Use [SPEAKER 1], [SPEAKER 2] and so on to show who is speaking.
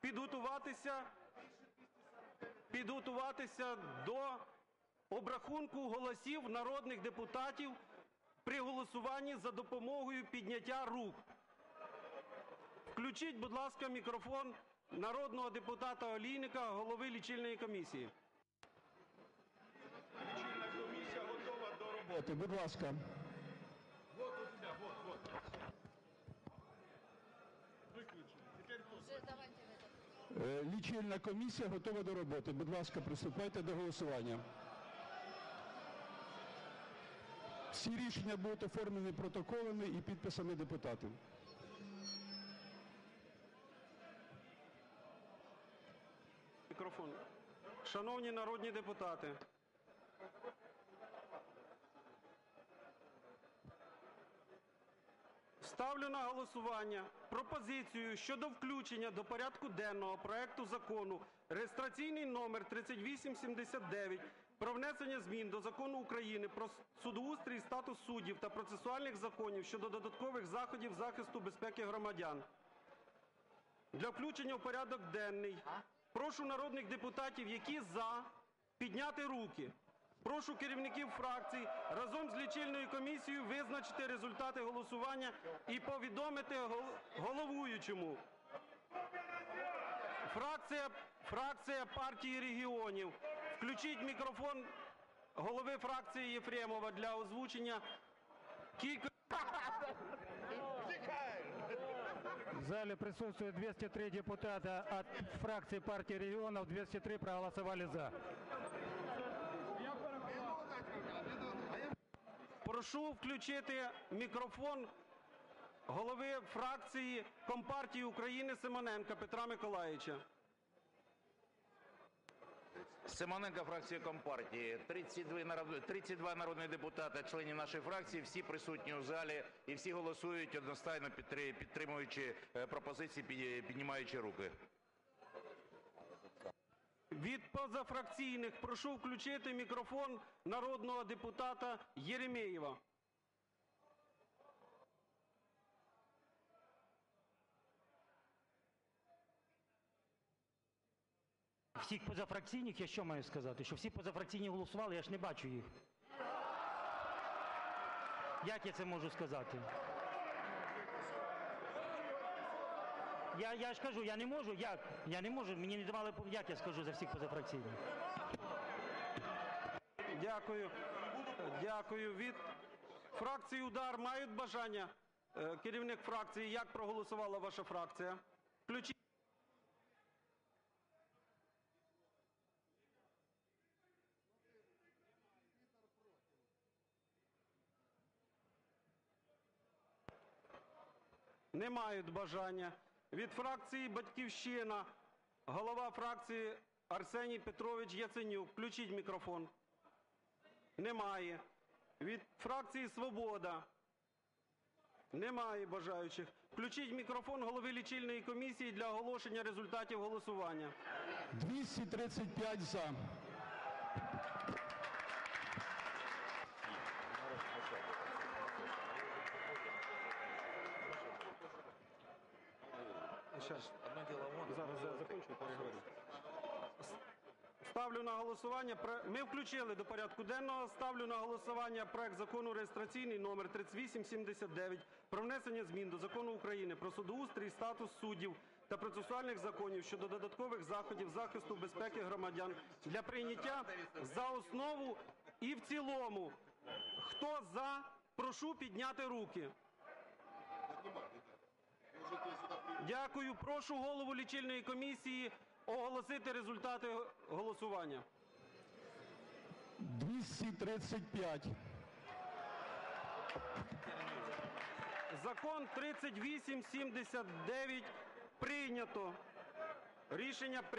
[SPEAKER 1] підготуватися, до обрахунку голосів народних депутатів при голосуванні за допомогою підняття рук. Включіть, будь ласка, мікрофон народного депутата Олійника, голови лічильної комісії.
[SPEAKER 2] Комісія готова до. Роботи,
[SPEAKER 3] будь ласка. Лічильна комісія готова до роботи. Будь ласка, приступайте до голосування. Всі рішення будуть оформлені протоколами і підписами депутатів.
[SPEAKER 1] Мікрофон. Шановні народні депутати, ставлю на голосування пропозицію щодо включення до порядку денного проекту закону реєстраційний номер 3879 про внесення змін до Закону України про судоустрій і статус суддів та процесуальних законів щодо додаткових заходів захисту безпеки громадян. Для включення в порядок денний прошу народних депутатів, які за, підняти руки. Прошу керівників фракцій разом з лічильною комісією визначити результати голосування і повідомити головуючому. Фракція, фракція партії регіонів. Включіть мікрофон голови фракції Єфремова для озвучення кількості.
[SPEAKER 4] В зале присутствует 203 депутата от фракции партии регионов, 203 проголосовали за.
[SPEAKER 1] Прошу включити мікрофон голови фракції Компартії України Симоненка Петра Миколаївича.
[SPEAKER 5] Симоненко, фракція Компартії. 32 народ- 32 народні депутати, членів нашої фракції, всі присутні у залі і всі голосують одностайно підтримуючи е, пропозиції, піднімаючи руки.
[SPEAKER 1] Від позафракційних прошу включити мікрофон народного депутата Єремєєва.
[SPEAKER 4] Всіх позафракційних, я що маю сказати? Що всі позафракційні голосували, я ж не бачу їх. Як я це можу сказати? Я, я ж кажу, я не можу. Як? Я не можу, мені не давали, як я скажу за всіх позафракційних?
[SPEAKER 1] Дякую. Дякую. Від фракції Удар мають бажання? Е, Керівник фракції, як проголосувала ваша фракція? Включіть. Не мають бажання. Від фракції Батьківщина, голова фракції Арсеній Петрович Яценюк. Включіть мікрофон. Немає. Від фракції Свобода. Немає бажаючих. Включіть мікрофон голови лічильної комісії для оголошення результатів голосування.
[SPEAKER 3] 235 за.
[SPEAKER 1] Зараз я закончу, переговорю. Ставлю на голосування. Ми включили до порядку денного. Ставлю на голосування проект закону реєстраційний номер 3879 про внесення змін до Закону України про судоустрій, статус суддів та процесуальних законів щодо додаткових заходів захисту безпеки громадян для прийняття за основу і в цілому. Хто за? Прошу підняти руки. Дякую. Прошу голову лічильної комісії оголосити результати голосування.
[SPEAKER 3] 235.
[SPEAKER 1] Закон 3879 прийнято. Рішення прийнято.